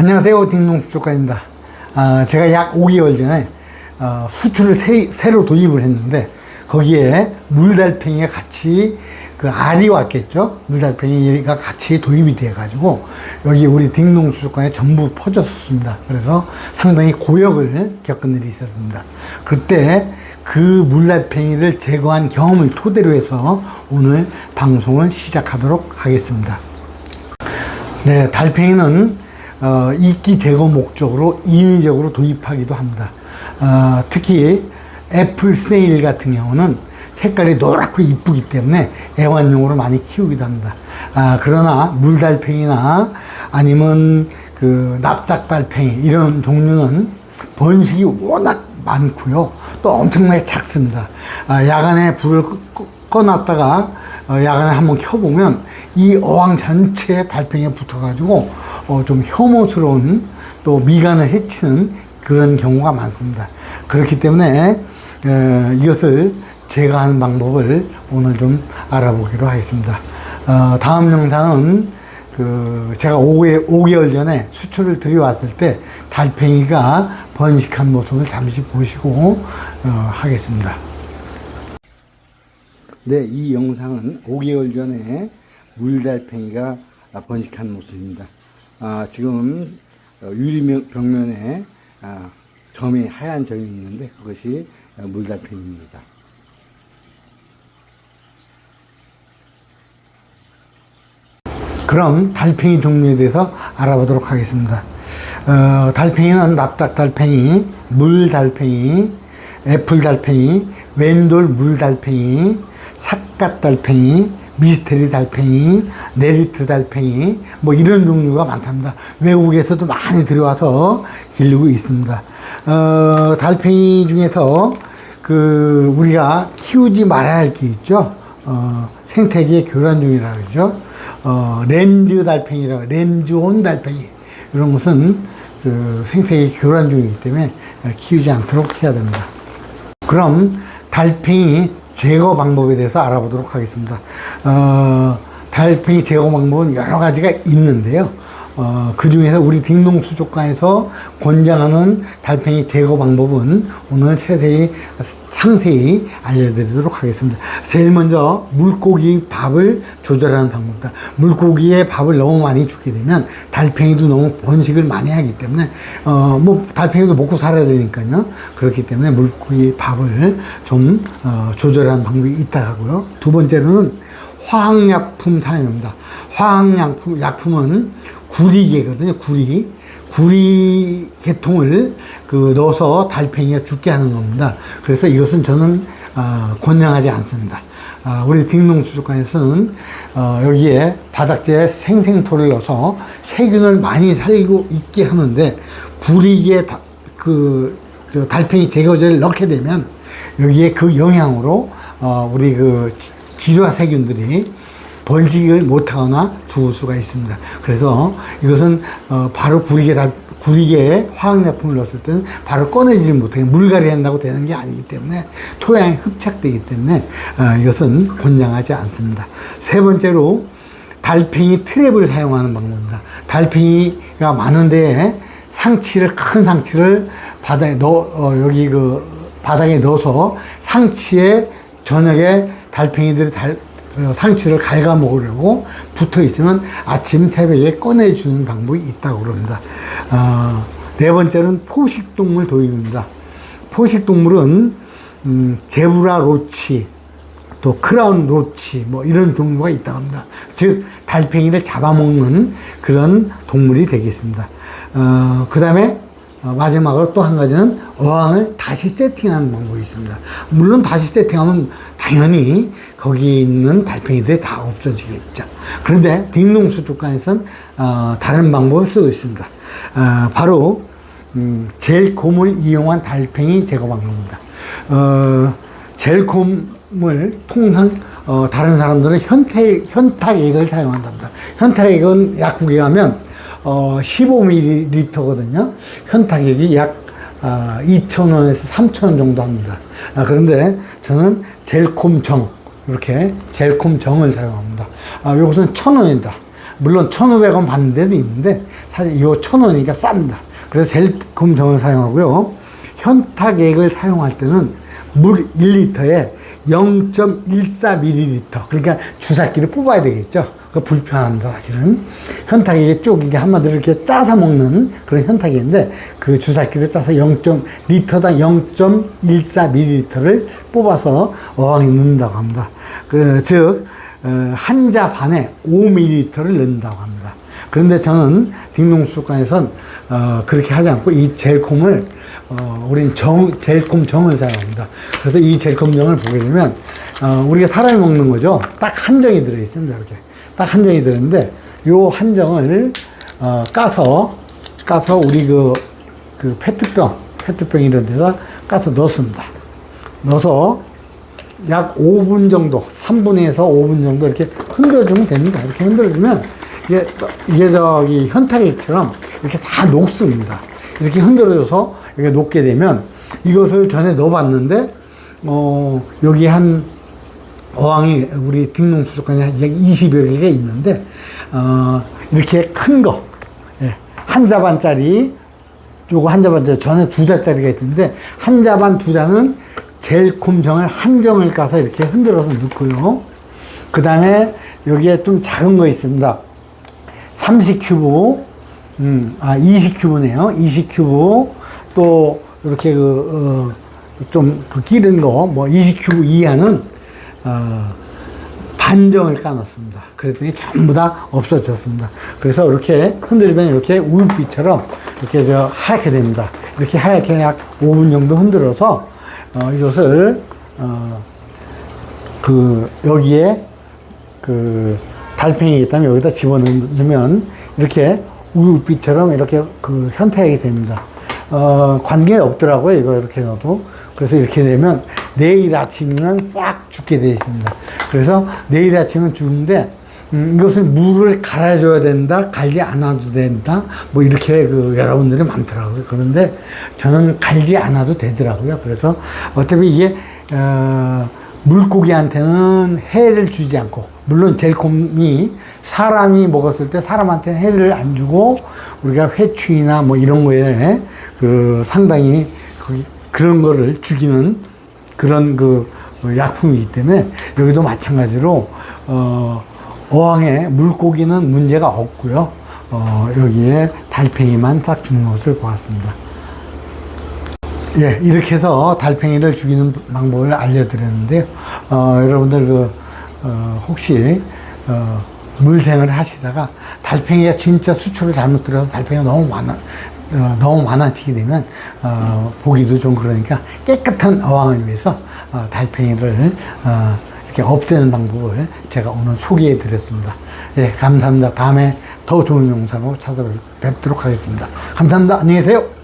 안녕하세요. 딩동수족가입니다. 아, 제가 약 5개월 전에 어, 수출을 새, 새로 도입을 했는데 거기에 물달팽이가 같이 그 알이 왔겠죠. 물달팽이가 같이 도입이 돼 가지고 여기 우리 딩동수족관에 전부 퍼졌었습니다. 그래서 상당히 고역을 겪은 일이 있었습니다. 그때 그 물달팽이를 제거한 경험을 토대로 해서 오늘 방송을 시작하도록 하겠습니다. 네, 달팽이는 어, 이끼 제거 목적으로 인위적으로 도입하기도 합니다. 어, 특히 애플 스네일 같은 경우는 색깔이 노랗고 이쁘기 때문에 애완용으로 많이 키우기도 합니다. 아, 그러나 물달팽이나 아니면 그 납작달팽이 이런 종류는 번식이 워낙 많고요. 또 엄청나게 작습니다. 아, 야간에 불을 꺼- 꺼- 꺼놨다가 어, 야간에 한번 켜보면 이 어항 전체에 달팽이가 붙어가지고 어, 좀 혐오스러운 또 미간을 해치는 그런 경우가 많습니다. 그렇기 때문에 에, 이것을 제거하는 방법을 오늘 좀 알아보기로 하겠습니다. 어, 다음 영상은 그 제가 5개, 5개 월 전에 수출을 들여왔을 때 달팽이가 번식한 모습을 잠시 보시고 어, 하겠습니다. 네, 이 영상은 5개월 전에 물달팽이가 번식한 모습입니다. 아, 지금 어, 유리 벽면에 아, 점이 하얀 점이 있는데 그것이 어, 물달팽이입니다. 그럼 달팽이 종류에 대해서 알아보도록 하겠습니다. 어, 달팽이는 납작 달팽이, 물 달팽이, 애플 달팽이, 웬돌 물 달팽이, 삿갓 달팽이, 미스테리 달팽이, 네리트 달팽이, 뭐 이런 종류가 많답니다. 외국에서도 많이 들어와서 기르고 있습니다. 어, 달팽이 중에서 그 우리가 키우지 말아야 할 게 있죠. 어, 생태계 교란 종이라고 그러죠. 어, 램즈 달팽이라고, 램즈온 달팽이. 이런 것은 그 생태계 교란 종이기 때문에 키우지 않도록 해야 됩니다. 그럼 달팽이 제거 방법에 대해서 알아보도록 하겠습니다. 어, 달팽이 제거 방법은 여러 가지가 있는데요. 어, 그 중에서 우리 딩동 수족관에서 권장하는 달팽이 제거 방법은 오늘 세세히 상세히 알려드리도록 하겠습니다. 제일 먼저 물고기 밥을 조절하는 방법이다. 물고기에 밥을 너무 많이 주게 되면 달팽이도 너무 번식을 많이 하기 때문에 어, 뭐 달팽이도 먹고 살아야 되니까요. 그렇기 때문에 물고기 밥을 좀 어, 조절하는 방법이 있다 하고요. 두 번째로는 화학약품 사용입니다. 화학약품 약품은 구리개거든요. 구리. 구리 개통을 그 넣어서 달팽이가 죽게 하는 겁니다. 그래서 이것은 저는 어, 권장하지 않습니다. 아, 우리 딩농수족관에서는 어, 여기에 바닥재에 생생토를 넣어서 세균을 많이 살고 있게 하는데 구리개 다, 그, 저 달팽이 제거제를 넣게 되면 여기에 그 영향으로 어, 우리 그 지- 질화 세균들이 번식을 못하거나 죽을 수가 있습니다. 그래서 이것은 어, 바로 구리개 달, 구리개에 화학약품을 넣었을 때는 바로 꺼내지를 못하게 물갈이 한다고 되는 게 아니기 때문에 토양에 흡착되기 때문에 어, 이것은 권장하지 않습니다. 세 번째로 달팽이 트랩을 사용하는 방법입니다. 달팽이가 많은데 상치를 큰 상치를 바다에 넣어 어, 여기 그 바닥에 넣어서 상치에 저녁에 달팽이들이 달, 어, 상추를 갉아 먹으려고 붙어 있으면 아침 새벽에 꺼내 주는 방법이 있다고 그럽니다. 어, 네 번째는 포식동물 도입입니다. 포식동물은 음, 제브라 로치, 또 크라운 로치 뭐 이런 종류가 있다고 합니다. 즉 달팽이를 잡아먹는 그런 동물이 되겠습니다. 어, 그 다음에 마지막으로 또 한 가지는 어항을 다시 세팅하는 방법이 있습니다. 물론 다시 세팅하면 당연히 거기에 있는 달팽이들이 다 없어지겠죠. 그런데 딩동수족관에서는 어, 다른 방법을 쓰고 있습니다. 어, 바로 음, 젤콤을 이용한 달팽이 제거 방법입니다. 어, 젤콤을 통상 어, 다른 사람들은 현태, 현타액을 사용한답니다. 현타액은 약국에 가면 어, 15ml거든요. 현타액이 약 아, 2,000원에서 3,000원 정도 합니다. 아, 그런데 저는 젤콤정, 이렇게 젤콤 정을 사용합니다. 아, 이것은 1,000원이다. 물론 1,500원 받는 데도 있는데 사실 이 1,000원이니까 쌉니다. 그래서 젤콤 정을 사용하고요. 현타액을 사용할 때는 물 1리터에 0.14ml 그러니까 주사기를 뽑아야 되겠죠. 그 불편합니다 사실은 현타액이 쭉 이게 한마디로 이렇게 짜서 먹는 그런 현타액인데 그 주사기를 짜서 0. 리터당 0.14ml를 뽑아서 어항에 넣는다고 합니다. 그즉 어, 한자 반에 5ml를 넣는다고 합니다. 그런데 저는 딩동수관에선 어, 그렇게 하지 않고 이 젤콤을 어, 우린 정, 젤콤 정을 사용합니다. 그래서 이 젤콤 정을 보게 되면 어, 우리가 사람이 먹는 거죠. 딱 한 정이 들어 있습니다. 이렇게 딱 한 정이 들어있는데 요 한 정을 어, 까서 까서 우리 그, 그 페트병 페트병 이런 데다 까서 넣습니다. 넣어서 약 5분 정도, 3분에서 5분 정도 이렇게 흔들어주면 됩니다. 이렇게 흔들어주면 이게, 이게 저기 현타액처럼 이렇게 다 녹습니다. 이렇게 흔들어줘서 이렇게 녹게 되면 이것을 전에 넣어봤는데, 어, 여기 한 어항이 우리 딩농수족관에 약 20여 개가 있는데, 어, 이렇게 큰 거, 예, 한 자반짜리 요거 한 자반, 전에 두 자짜리가 있는데, 한 자반 두 자는 젤콤정을 한 정을 까서 이렇게 흔들어서 넣고요. 그 다음에 여기에 좀 작은 거 있습니다. 30큐브, 음, 아, 20큐브네요. 20큐브, 또, 이렇게 그, 어, 좀, 그 끼는 거, 뭐, 20큐브 이하는, 어, 반정을 까놨습니다. 그랬더니 전부 다 없어졌습니다. 그래서 이렇게 흔들면 이렇게 우유빛처럼 이렇게 저 하얗게 됩니다. 이렇게 하얗게 약 5분 정도 흔들어서 어, 이것을 어, 그 여기에 그 달팽이 있다면 여기다 집어넣으면 이렇게 우유빛처럼 이렇게 그 현타액이 됩니다. 어, 관계 없더라고요. 이거 이렇게 넣어도. 그래서 이렇게 되면 내일 아침이면 싹 죽게 되어 있습니다. 그래서 내일 아침은 죽는데 음, 이것은 물을 갈아줘야 된다, 갈지 않아도 된다, 뭐 이렇게 그 여러분들이 많더라고요. 그런데 저는 갈지 않아도 되더라고요. 그래서 어차피 이게 어, 물고기한테는 해를 주지 않고 물론 젤콤이 사람이 먹었을 때 사람한테 해를 안 주고 우리가 회충이나 뭐 이런 거에 그 상당히 그, 그런 거를 죽이는 그런 그 약품이기 때문에 여기도 마찬가지로 어, 어항에 물고기는 문제가 없고요. 어, 여기에 달팽이만 딱 죽는 것을 보았습니다. 예, 이렇게 해서 달팽이를 죽이는 방법을 알려드렸는데요. 어, 여러분들 그, 어, 혹시, 어, 물생을 하시다가 달팽이가 진짜 수초를 잘못 들어서 달팽이가 너무 많아, 어, 너무 많아지게 되면, 어, 보기도 좀 그러니까 깨끗한 어항을 위해서, 어, 달팽이를, 어, 이렇게 없애는 방법을 제가 오늘 소개해 드렸습니다. 예, 감사합니다. 다음에 더 좋은 영상으로 찾아뵙도록 하겠습니다. 감사합니다. 안녕히 계세요.